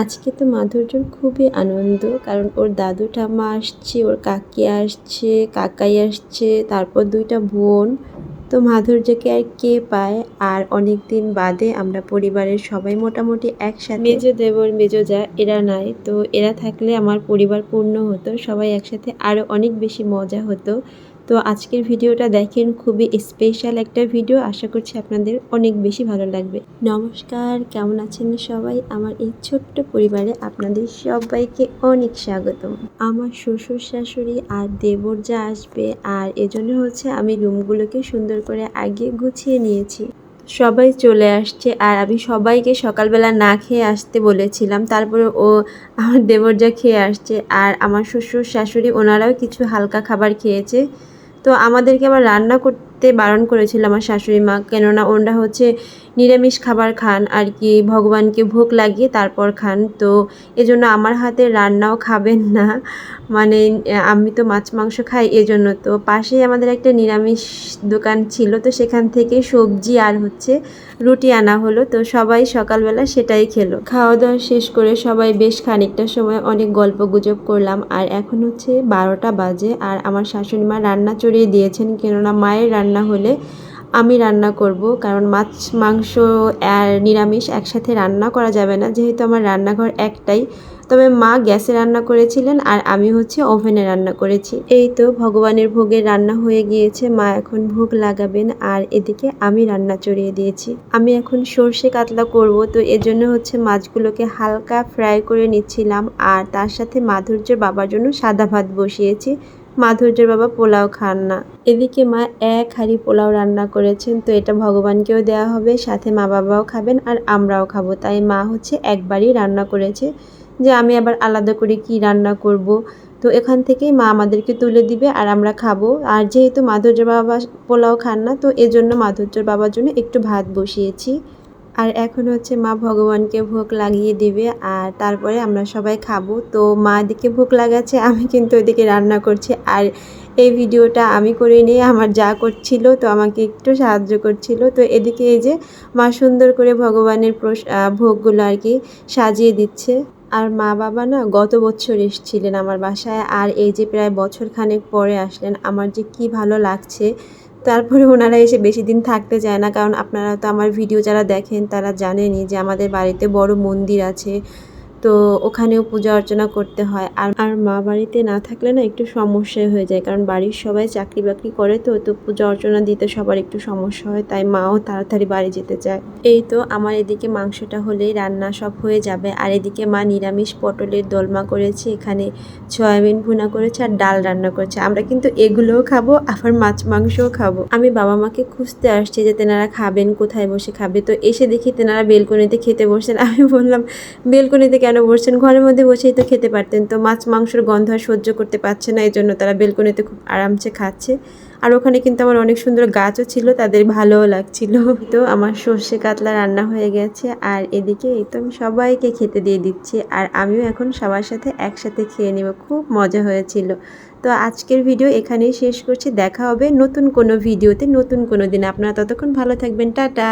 আজকে তো মাধুর্যর খুবই আনন্দ, কারণ ওর দাদু ঠাম্মা আসছে, ওর কাকি আসছে, কাকাই আসছে, তারপর দুইটা বোন। তো মাধুর্যকে আর কে পায়? আর অনেক দিন বাদে আমরা পরিবারের সবাই মোটামুটি একসাথে। মেজো দেবর, মেজো যা, এরা নাই। তো এরা থাকলে আমার পরিবার পূর্ণ হতো, সবাই একসাথে আরও অনেক বেশি মজা হতো। তো আজকের ভিডিওটা দেখেন, খুবই স্পেশাল একটা ভিডিও আশা করছি আপনাদের অনেক বেশি ভালো লাগবে। নমস্কার, কেমন আছেন সবাই? আমার এই ছোট্ট পরিবারে আপনাদের সবাইকে অনেক স্বাগতম। আমার শ্বশুর শাশুড়ি আর দেবর যা আসবে, আর এজন্য হচ্ছে আমি রুমগুলোকে সুন্দর করে আগে গুছিয়ে নিয়েছি। সবাই চলে আসছে, আর আমি সবাইকে সকালবেলা না খেয়ে আসতে বলেছিলাম। তারপরে ও আমার দেবর যা খেয়ে আসছে, আর আমার শ্বশুর শাশুড়ি, ওনারাও কিছু হালকা খাবার খেয়েছে। তো আমাদেরকে আবার রান্না করতে বারণ করেছিল আমার শাশুড়ি মা। কেননা ওনারা হচ্ছে নিরামিষ খাবার খান, আর কি ভগবানকে ভোগ লাগিয়ে তারপর খান। তো এজন্য আমার হাতে রান্নাও খাবেন না। মানে আমি তো মাছ, মাংস খাই এজন্য। তো পাশেই আমাদের একটা নিরামিষ দোকান ছিল, তো সেখান থেকে সবজি আর হচ্ছে রুটি আনা হলো। তো সবাই সকালবেলা সেটাই খেলো। খাওয়া দাওয়া শেষ করে সবাই বেশ খানিকটা সময় অনেক গল্প গুজব করলাম। আর এখন হচ্ছে বারোটা বাজে, আর আমার শাশুড়ি মা রান্না চড়িয়ে দিয়েছেন। কেননা মায়ের রান্না হলে আমি রান্না করব, কারণ মাছ, মাংস আর নিরামিষ একসাথে রান্না করা যাবে না, যেহেতু আমার রান্নাঘর একটাই। তবে মা গ্যাসে রান্না করেছিলেন আর আমি হচ্ছে ওভেনে রান্না করেছি। এই তো ভগবানের ভোগের রান্না হয়ে গিয়েছে, মা এখন ভোগ লাগাবেন আর এদিকে আমি রান্না চড়িয়ে দিয়েছি। আমি এখন সর্ষে কাতলা করব, তো এজন্য হচ্ছে মাছগুলোকে হালকা ফ্রাই করে নিচ্ছিলাম আর তার সাথে মাধুর্যের বাবার জন্য সাদা ভাত বসিয়েছি। মাধুর্যের বাবা পোলাও খান না। এদিকে মা এক হাঁড়ি পোলাও রান্না করেছেন, তো এটা ভগবানকেও দেওয়া হবে, সাথে মা বাবাও খাবেন আর আমরাও খাব। তাই মা হচ্ছে একবারই রান্না করেছে যে আমি আবার আলাদা করে কি রান্না করব। তো এখান থেকেই মা আমাদেরকে তুলে দিবে আর আমরা খাব। আর যেহেতু মাধুর্যের বাবা পোলাও খান না, তো এজন্য মাধুর্যের বাবার জন্য একটু ভাত বসিয়েছি। আর এখন হচ্ছে মা ভগবানকে ভোগ লাগিয়ে দিবে আর তারপরে আমরা সবাই খাব। তো মা এদিকে ভোগ লাগাচ্ছে, আমি কিন্তু ওইদিকে রান্না করছি আর এই ভিডিওটা আমি করে নিয়ে আমার যা করছিল তো আমাকে একটু সাহায্য করছিল। তো এদিকে এই যে মা সুন্দর করে ভগবানের প্রস ভোগগুলো আর কি সাজিয়ে দিচ্ছে। আর মা বাবা না গত বছর এসেছিলেন আমার বাসায় আর এই যে প্রায় বছর খানেক পরে আসলেন। আমার যে কি ভালো লাগছে তারপরে ওনারা এসে বেশি দিন থাকতে চায় না, কারণ আপনারা তো আমার ভিডিও যারা দেখেন তারা জানেনই যে আমাদের বাড়িতে বড় মন্দির আছে। তো ওখানেও পূজা অর্চনা করতে হয়। আর আর মা বাড়িতে না থাকলে না একটু সমস্যা হয়ে যায়। কারণ বাড়ির সবাই চাকরি বাকরি করে তো তো পূজা অর্চনা দিতে সবার একটু সমস্যা হয়, তাই মাও তাড়াতাড়ি বাড়ি যেতে চায়। এই তো আমার এদিকে মাংসটা হলেই রান্না সব হয়ে যাবে। আর এদিকে মা নিরামিষ পটলের দোলমা করেছে, এখানে সয়াবিন ভুনা করেছে আর ডাল রান্না করেছে। আমরা কিন্তু এগুলোও খাব, আবার মাছ মাংসও খাব। আমি বাবা মাকে খুঁজতে আসছি যে তেনারা খাবেন, কোথায় বসে খাবে? তো এসে দেখি তেনারা বেলকনিতে খেতে বসেন। আমি বললাম, বেলকনিতে কেন বসছেন, ঘরের মধ্যে বসেই তো খেতে পারতেন। তো মাছ মাংসর গন্ধ আর সহ্য করতে পারছে না এই জন্য তারা বেলকনিতে খুব আরামসে খাচ্ছে। আর ওখানে কিন্তু আমার অনেক সুন্দর গাছও ছিল, তাদের ভালোও লাগছিল। তো আমার সর্ষে কাতলা রান্না হয়ে গেছে, আর এদিকে এই তো আমি সবাইকে খেতে দিয়ে দিচ্ছি, আর আমিও এখন সবার সাথে একসাথে খেয়ে নেব, খুব মজা হয়েছিল। তো আজকের ভিডিও এখানেই শেষ করছি, দেখা হবে নতুন কোনো ভিডিওতে নতুন কোনো দিন। আপনারা ততক্ষণ ভালো থাকবেন, টাটা!